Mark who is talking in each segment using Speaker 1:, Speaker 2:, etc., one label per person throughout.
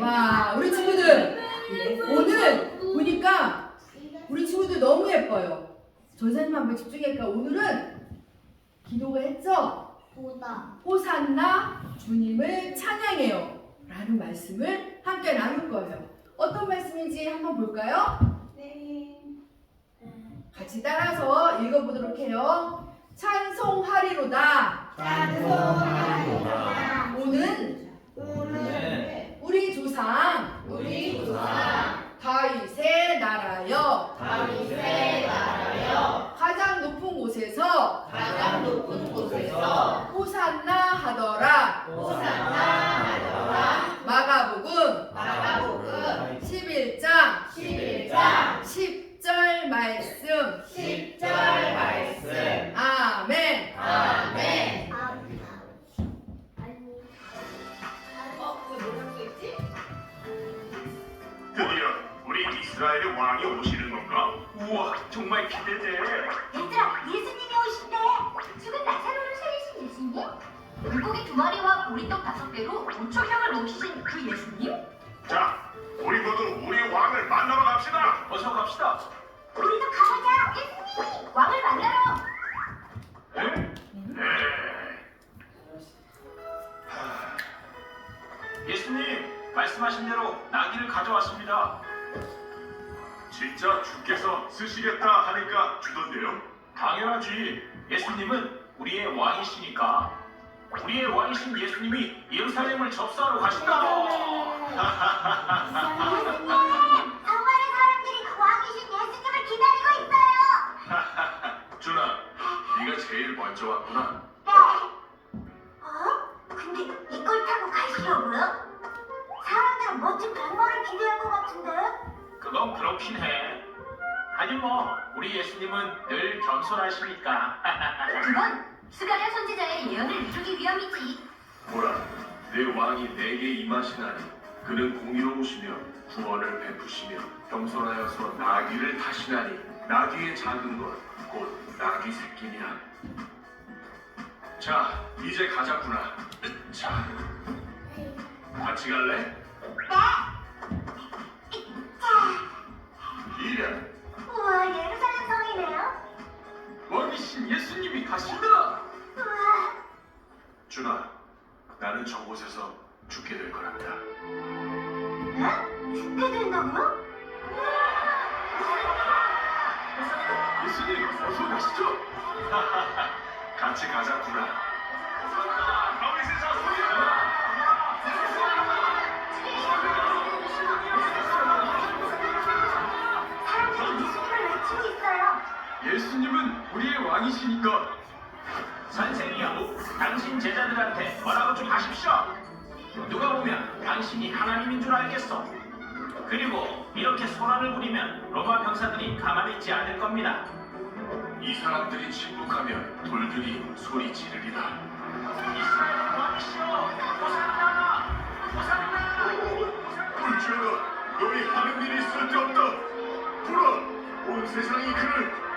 Speaker 1: 와, 우리 친구들 오늘 보니까 우리 친구들 너무 예뻐요. 전사님 한번 집중할까? 오늘은 기도가 했죠?
Speaker 2: 보다
Speaker 1: 호산나 주님을 찬양해요. 라는 말씀을 함께 나눌 거예요. 어떤 말씀인지 한번 볼까요?
Speaker 2: 네.
Speaker 1: 같이 따라서 읽어보도록 해요. 찬송하리로다.
Speaker 2: 찬송하리로다.
Speaker 1: 오는
Speaker 2: 오늘
Speaker 1: 우리 조상
Speaker 3: 우와 정말 기대돼
Speaker 4: 얘들아, 예수님이 오신대. 죽은 나사로를 살리신 예수님? 물고기 두 마리와 보리떡 다섯 개로 5천명을 넘기신 그 예수님?
Speaker 3: 자 우리 모두 우리 왕을 만나러 갑시다 어서 갑시다
Speaker 4: 우리도 가보자. 예수님, 왕을 만나러.
Speaker 3: 하, 예수님 말씀하신 대로 나귀를 가져왔습니다 진짜 주께서 쓰시겠다 하니까 주던데요? 당연하지 예수님은 우리의 왕이시니까 우리의 왕이신 예수님이 예루살렘을 접수하러 가신다고
Speaker 4: 예수님, 정말의 사람들이 왕이신 예수님을 기다리고 있어요.
Speaker 3: 준아 네가 제일 먼저 왔구나
Speaker 4: 네. 어? 근데 이걸 타고 가시려고요? 사람들은 멋진 백마를 기대할 것 같은데?
Speaker 3: 그건 그렇긴 해 아니 뭐 우리 예수님은 늘 겸손하시니까
Speaker 4: 그건 스가랴 선지자의 예언을 이루기 위함이지.
Speaker 3: 보라 내 왕이 내게 임하시나니 그는 공의로우시며 구원을 베푸시며 겸손하여서 나귀를 타시나니 나귀의 작은 것 곧 나귀 새끼니라 자 이제 가자꾸나 자 같이 갈래?
Speaker 4: 네.
Speaker 3: 1년
Speaker 4: 우와, 예루살렘 성이네요.
Speaker 3: 왕이신 예수님이 가신다!
Speaker 4: 우와,
Speaker 3: 준아 나는 저곳에서 죽게 될 거랍니다
Speaker 4: 에? 죽게 된다고요?
Speaker 3: 예수님 어서 가시죠 같이 가자 구나 예수님은 우리의 왕이시니까. 선생이여 당신 제자들한테 뭐라고 좀 하십시오. 누가 보면 당신이 하나님인 줄 알겠어. 그리고 이렇게 소란을 부리면 로마 병사들이 가만히 있지 않을 겁니다. 이 사람들이 침묵하면 돌들이 소리 지르리라. 이스라엘 왕이시여 호산나 호산나 불주여 너희 하는 일이 쓸데없다. 보라 온 세상이 그를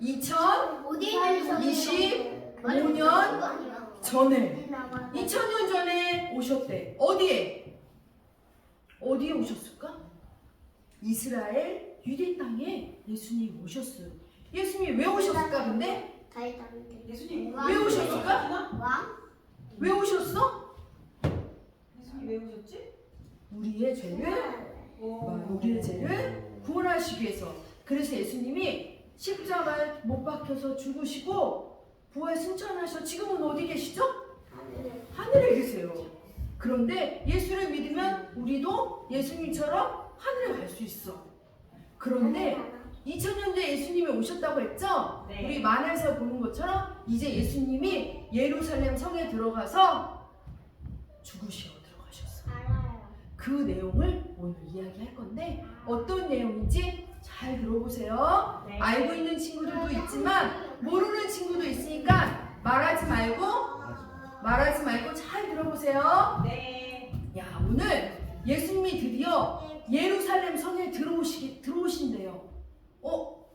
Speaker 1: 2025년 전에 2000년 전에 오셨대. 어디에? 어디에 오셨을까? 이스라엘 유대 땅에 예수님 오셨어요. 예수님 왜 오셨을까 근데?
Speaker 2: 예수님
Speaker 1: 왜 오셨을까? 왜 오셨어?
Speaker 5: 예수님 왜 오셨지?
Speaker 1: 우리의 죄를 우리의 죄를 구원하시기 위해서. 그래서 예수님이 십자가에 못 박혀서 죽으시고 부활 승천하셔. 지금은 어디 계시죠? 하늘에 계세요. 그런데 예수를 믿으면 우리도 예수님처럼 하늘에 갈 수 있어. 그런데 2000년 전에 예수님이 오셨다고 했죠?
Speaker 5: 네.
Speaker 1: 우리 만화에서 보는 것처럼 이제 예수님이 예루살렘 성에 들어가서 죽으시어 들어가셨어요.
Speaker 2: 알아요.
Speaker 1: 그 내용을 오늘 이야기할 건데 어떤 들어 보세요.
Speaker 5: 네.
Speaker 1: 알고 있는 친구들도 있지만 모르는 친구도 있으니까 말하지 말고 말하지 말고 잘 들어보세요.
Speaker 5: 네.
Speaker 1: 야 오늘 예수님이 드디어 예루살렘 성에 들어오시 들어오신대요. 어?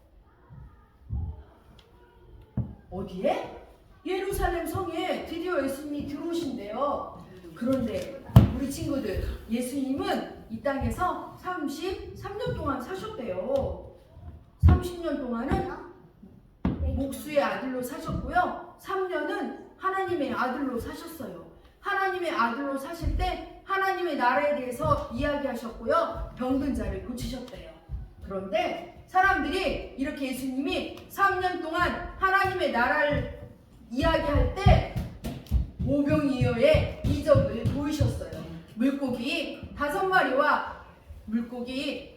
Speaker 1: 어디에? 예루살렘 성에 드디어 예수님이 들어오신대요. 그런데 우리 친구들 예수님은 이 땅에서 33년 동안 사셨대요. 30년 동안은 목수의 아들로 사셨고요. 3년은 하나님의 아들로 사셨어요. 하나님의 아들로 사실 때 하나님의 나라에 대해서 이야기하셨고요. 병든 자를 고치셨대요. 그런데 사람들이 이렇게 예수님이 3년 동안 하나님의 나라를 이야기할 때 오병이어의 이적을 보이셨어요. 물고기 다섯 마리와 물고기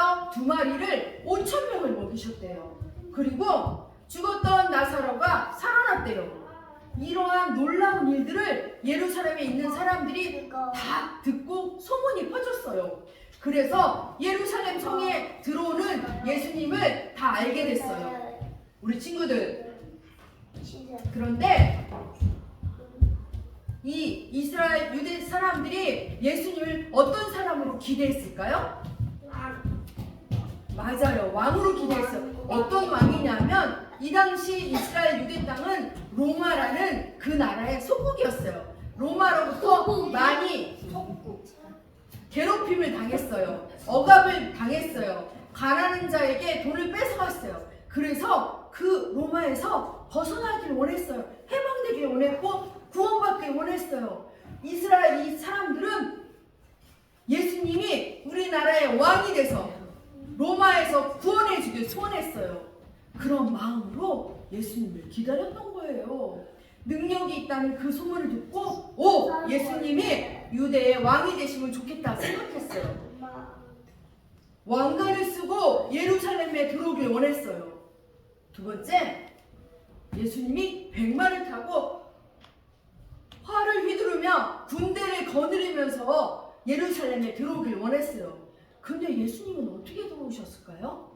Speaker 1: 떡 두 마리를 5천 명을 먹이셨대요. 그리고 죽었던 나사로가 살아났대요. 이러한 놀라운 일들을 예루살렘에 있는 사람들이 다 듣고 소문이 퍼졌어요. 그래서 예루살렘 성에 들어오는 예수님을 다 알게 됐어요. 우리 친구들. 그런데 이 이스라엘 유대 사람들이 예수님을 어떤 사람으로 기대했을까요? 맞아요. 왕으로 기대했어요. 어떤 왕이냐면 이 당시 이스라엘 유대 땅은 로마라는 그 나라의 속국이었어요. 로마로부터? 많이. 괴롭힘을 당했어요. 억압을 당했어요. 가난한 자에게 돈을 뺏어갔어요. 그래서 그 로마에서 벗어나길 원했어요. 해방되길 원했고 구원받길 원했어요. 이스라엘 이 사람들은 예수님이 우리나라의 왕이 돼서 로마에서 구원해 주길 소원했어요. 그런 마음으로 예수님을 기다렸던 거예요. 능력이 있다는 그 소문을 듣고 오 예수님이 유대의 왕이 되시면 좋겠다 생각했어요. 왕관을 쓰고 예루살렘에 들어오길 원했어요. 두 번째, 예수님이 백마를 타고 활을 휘두르며 군대를 거느리면서 예루살렘에 들어오길 원했어요. 근데 예수님은 어떻게 들어오셨을까요?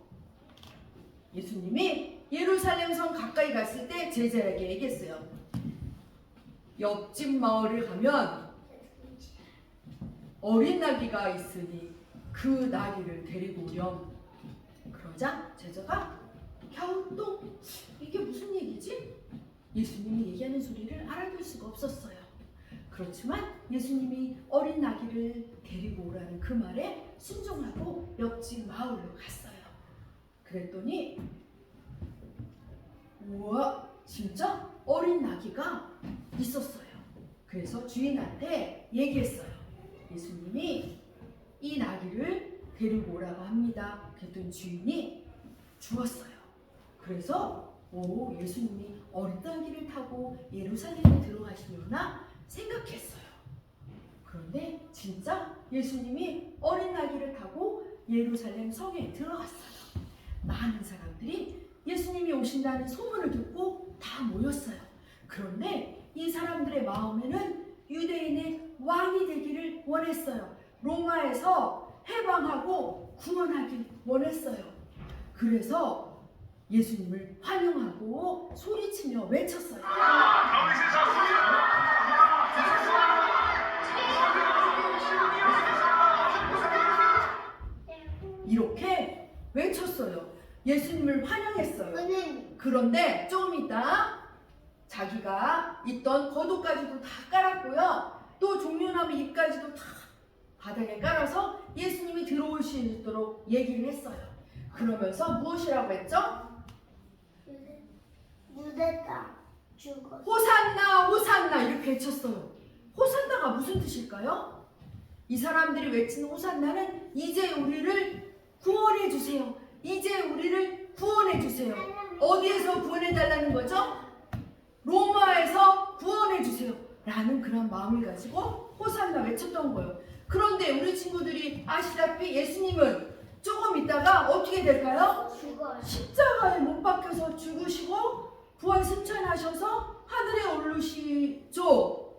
Speaker 1: 예수님이 예루살렘 성 가까이 갔을 때 제자에게 얘기했어요. 옆집 마을을 가면 어린 나귀가 있으니 그 나귀를 데리고 오렴. 그러자 제자가 갸우뚱 이게 무슨 얘기지? 예수님이 얘기하는 소리를 알아들 수가 없었어요. 그렇지만 예수님이 어린 나귀를 데리고 오라는 그 말에 순종하고 옆집 마을로 갔어요. 그랬더니 우와 진짜 어린 나귀가 있었어요. 그래서 주인한테 얘기했어요. 예수님이 이 나귀를 데리고 오라고 합니다. 그랬더니 주인이 주었어요. 그래서 오 예수님이 어린 나귀를 타고 예루살렘에 들어가시려나 생각했어요. 진짜 예수님이 어린 나귀를 타고 예루살렘 성에 들어갔어요. 많은 사람들이 예수님이 오신다는 소문을 듣고 다 모였어요. 그런데 이 사람들의 마음에는 유대인의 왕이 되기를 원했어요. 로마에서 해방하고 구원하길 원했어요. 그래서 예수님을 환영하고 소리치며 외쳤어요. 그런데 좀 이따 자기가 있던 겉옷까지도 다 깔았고요. 또 종려나무 잎까지도 다 바닥에 깔아서 예수님이 들어오시도록 얘기를 했어요. 그러면서 무엇이라고 했죠?
Speaker 2: 유대 유대 땅 죽어.
Speaker 1: 호산나 호산나 이렇게 외쳤어요. 호산나가 무슨 뜻일까요? 이 사람들이 외치는 호산나는 이제 우리를 구원해 주세요. 이제 우리를 구원해 주세요. 어디에서 구원해 달라는 거죠? 로마에서 구원해 주세요. 라는 그런 마음을 가지고 호산나 외쳤던 거예요. 그런데 우리 친구들이 아시다시피 예수님은 조금 있다가 어떻게 될까요?
Speaker 2: 죽어요.
Speaker 1: 십자가에 못 박혀서 죽으시고 부활 승천하셔서 하늘에 오르시죠.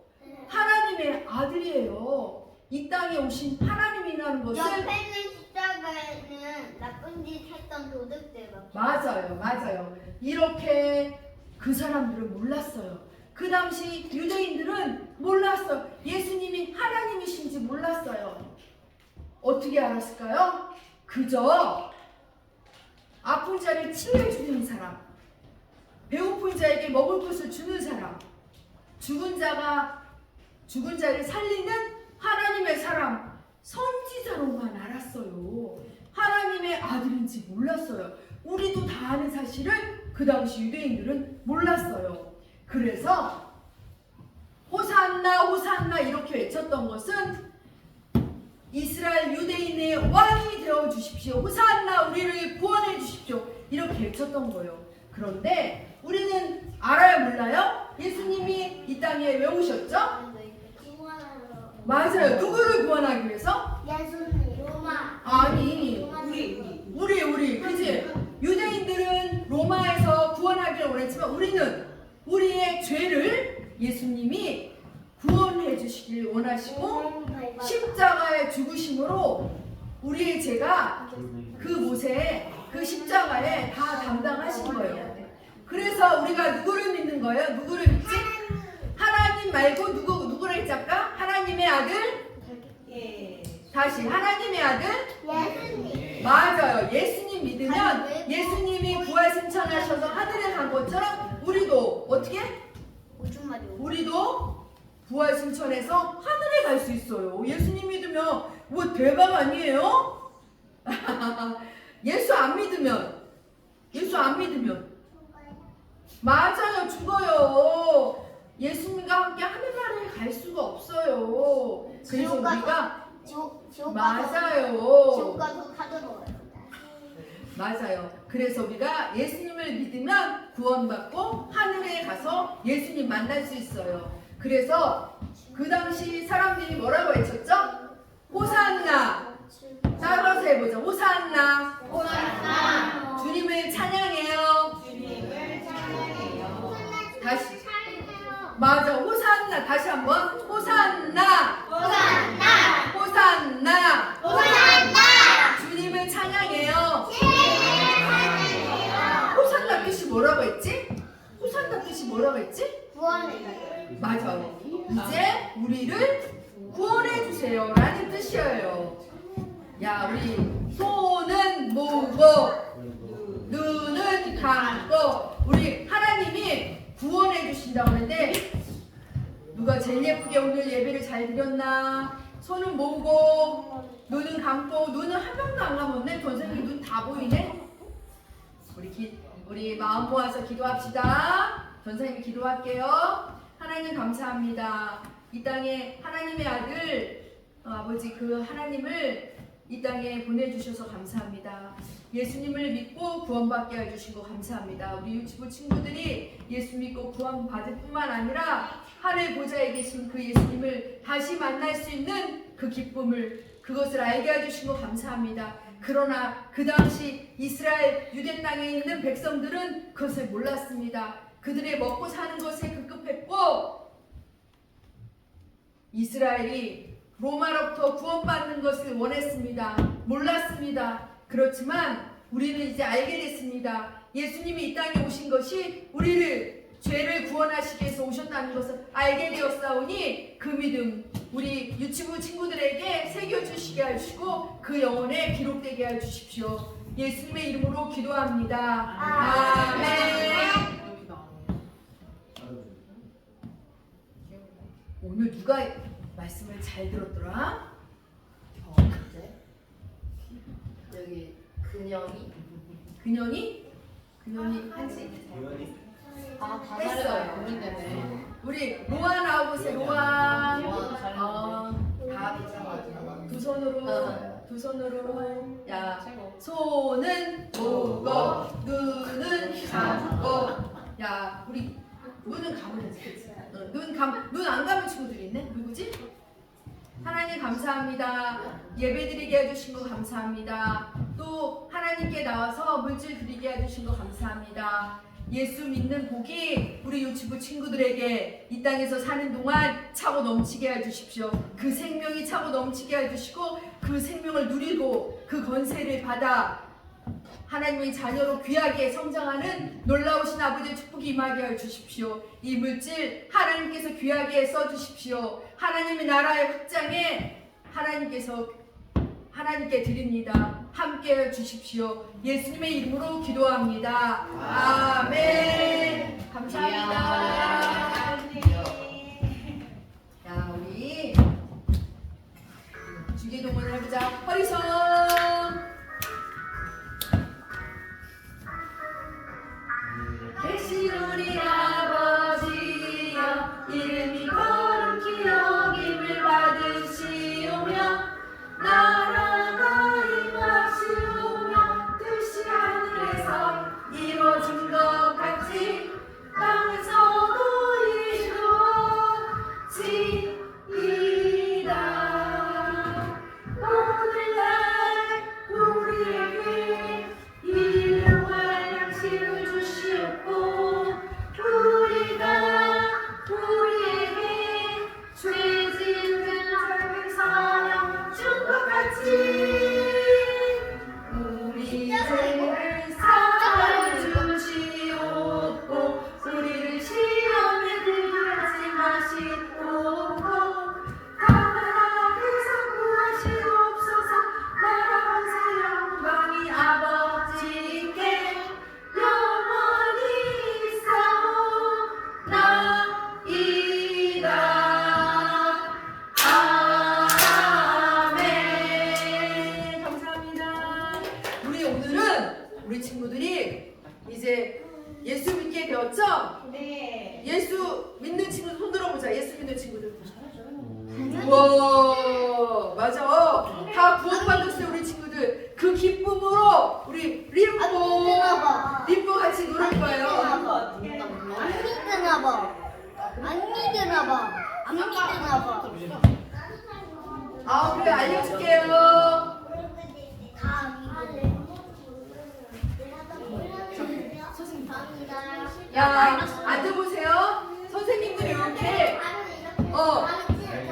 Speaker 1: 하나님의 하나님의 아들이에요. 이 땅에 오신 하나님이라는 것을
Speaker 2: 십자가에는 나쁜 짓 했던 도둑들 막.
Speaker 1: 맞아요, 맞아요. 이렇게 그 사람들은 몰랐어요. 그 당시 유대인들은 몰랐어요. 예수님이 하나님이신지 몰랐어요. 어떻게 알았을까요? 그저 아픈 자를 치료해주는 사람, 배고픈 자에게 먹을 것을 주는 사람, 죽은 자가 죽은 자를 살리는 하나님의 사람, 선지자로만 알았어요. 하나님의 아들인지 몰랐어요. 우리도 다 아는 사실을 그 당시 유대인들은 몰랐어요. 그래서 호산나 호산나 이렇게 외쳤던 것은 이스라엘 유대인의 왕이 되어 주십시오. 호산나 우리를 구원해 주십시오. 이렇게 외쳤던 거예요. 그런데 우리는 알아요 몰라요? 예수님이 이 땅에 왜 오셨죠? 맞아요. 누구를 구원하기 위해서?
Speaker 2: 예수님 로마.
Speaker 1: 아니
Speaker 5: 우리 우리.
Speaker 1: 우리 우리 그지 유대인들은 로마에서 구원하기를 원했지만 우리는 우리의 죄를 예수님이 구원해 주시길 원하시고 십자가의 죽으심으로 우리의 죄가 그 못에 그 십자가에 다 담당하신 거예요. 그래서 우리가 누구를 믿는 거예요? 누구를 믿지? 하나님 말고 누구 누구를 했자까? 하나님의 아들
Speaker 5: 예.
Speaker 1: 다시 하나님의 아들
Speaker 2: 예수님.
Speaker 1: 맞아요. 예수님 믿으면 예수님이 부활 승천하셔서 하늘에 간 것처럼 우리도 어떻게?
Speaker 2: 오줌 마리.
Speaker 1: 우리도 부활 승천해서 하늘에 갈 수 있어요. 예수님 믿으면 뭐 대박 아니에요? 예수 안 믿으면 예수 안 믿으면 맞아요 죽어요. 예수님과 함께 하늘나라에 갈 수가 없어요. 그래서
Speaker 2: 지옥 가서-
Speaker 1: 우리가
Speaker 2: 지옥 지옥 가서 지옥
Speaker 1: 맞아요.
Speaker 2: 가서 카드 먹어요.
Speaker 1: 맞아요. 그래서 우리가 예수님을 믿으면 구원받고 하늘에 가서 예수님 만날 수 있어요. 그래서 그 당시 사람들이 뭐라고 외쳤죠? 호산나. 따라서 해보자. 호산나.
Speaker 2: 호산나.
Speaker 1: 주님을 찬양해 호산나. 다시 한번. 호산나.
Speaker 2: 호산나.
Speaker 1: 호산나.
Speaker 2: 호산나.
Speaker 1: 주님을 찬양해요. 호산나 뜻이 뭐라고 했지? 호산나 뜻이 뭐라고 했지?
Speaker 2: 구원해.
Speaker 1: 맞아요. 이제 우리를 구원해 주세요 라는 뜻이에요. 야, 우리 손은 모으고 눈은 감고 우리 하나님이 구원해 주신다고 하는데 누가 제일 예쁘게 오늘 예배를 잘 드렸나? 손은 모으고 눈은 감고 눈은 한 명도 안 감았네. 전생님 눈다 보이네. 우리 기, 우리 마음 모아서 기도합시다. 전사님이 기도할게요. 하나님 감사합니다. 이 땅에 하나님의 아들 어, 아버지 그 하나님을 이 땅에 보내주셔서 감사합니다. 예수님을 믿고 구원받게 해주신 거 감사합니다. 우리 유치부 친구들이 예수 믿고 구원받을 뿐만 아니라 하늘 보좌에 계신 그 예수님을 다시 만날 수 있는 그 기쁨을 그것을 알게 해주신 거 감사합니다. 그러나 그 당시 이스라엘 유대 땅에 있는 백성들은 그것을 몰랐습니다. 그들의 먹고 사는 것에 급급했고 이스라엘이 로마로부터 구원받는 것을 원했습니다. 몰랐습니다. 그렇지만 우리는 이제 알게 됐습니다. 예수님이 이 땅에 오신 것이 우리를 죄를 구원하시기 위해서 오셨다는 것을 알게 되었사오니 그 믿음 우리 유치부 친구들에게 새겨주시게 하시고 그 영혼에 기록되게 해주십시오. 예수님의 이름으로 기도합니다. 아멘. 오늘 누가 말씀을 잘 들었더라?
Speaker 6: 여기 근영이?
Speaker 1: 근영이? 근영이 한지?
Speaker 6: 아다
Speaker 1: 했어요.
Speaker 6: 잘해요 고민되네
Speaker 1: 우리 로아 나오보세요. 로아.
Speaker 6: 로아. 잘
Speaker 1: 어, 다두 손으로
Speaker 6: 어.
Speaker 1: 두 손으로. 야
Speaker 6: 최고.
Speaker 1: 손은 보고 눈은 감고 야 우리 눈은 감으면 되지. 어, 눈감눈 안 감은 친 감사합니다. 예배드리게 해주신 거 감사합니다. 또 하나님께 나와서 물질 드리게 해주신 거 감사합니다. 예수 믿는 복이 우리 유치부 친구들에게 이 땅에서 사는 동안 차고 넘치게 해주십시오. 그 생명이 차고 넘치게 해주시고 그 생명을 누리고 그 건세를 받아 하나님의 자녀로 귀하게 성장하는 놀라우신 아버지의 축복이 임하게 해 주십시오. 이 물질 하나님께서 귀하게 써 주십시오. 하나님의 나라의 확장에 하나님께서 하나님께 드립니다. 함께 해 주십시오. 예수님의 이름으로 기도합니다. 아멘. 감사합니다. 자, 우리 주기 동원을 해보자. 허리선. 예수 믿게 되었죠?
Speaker 5: 네.
Speaker 1: 예수 믿는 친구 손 들어보자 예수 믿는 친구들 우와 맞아 다 구원받았어요 우리 친구들 그 기쁨으로 우리 림보
Speaker 2: 믿으나
Speaker 1: 림보 같이 노를 거예요
Speaker 5: 한거 어떻게?
Speaker 2: 안 믿으나 봐. 안 믿으나 봐. 안 믿으나 봐.
Speaker 1: 아 그래 알려줄게요
Speaker 2: 다 믿으래. 선생님 감사합니다.
Speaker 1: 야 앉아보세요. 선생님들이 이렇게 어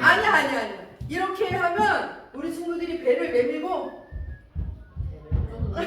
Speaker 1: 아니야. 아니야 아니야 이렇게 하면 우리 친구들이 배를 내밀고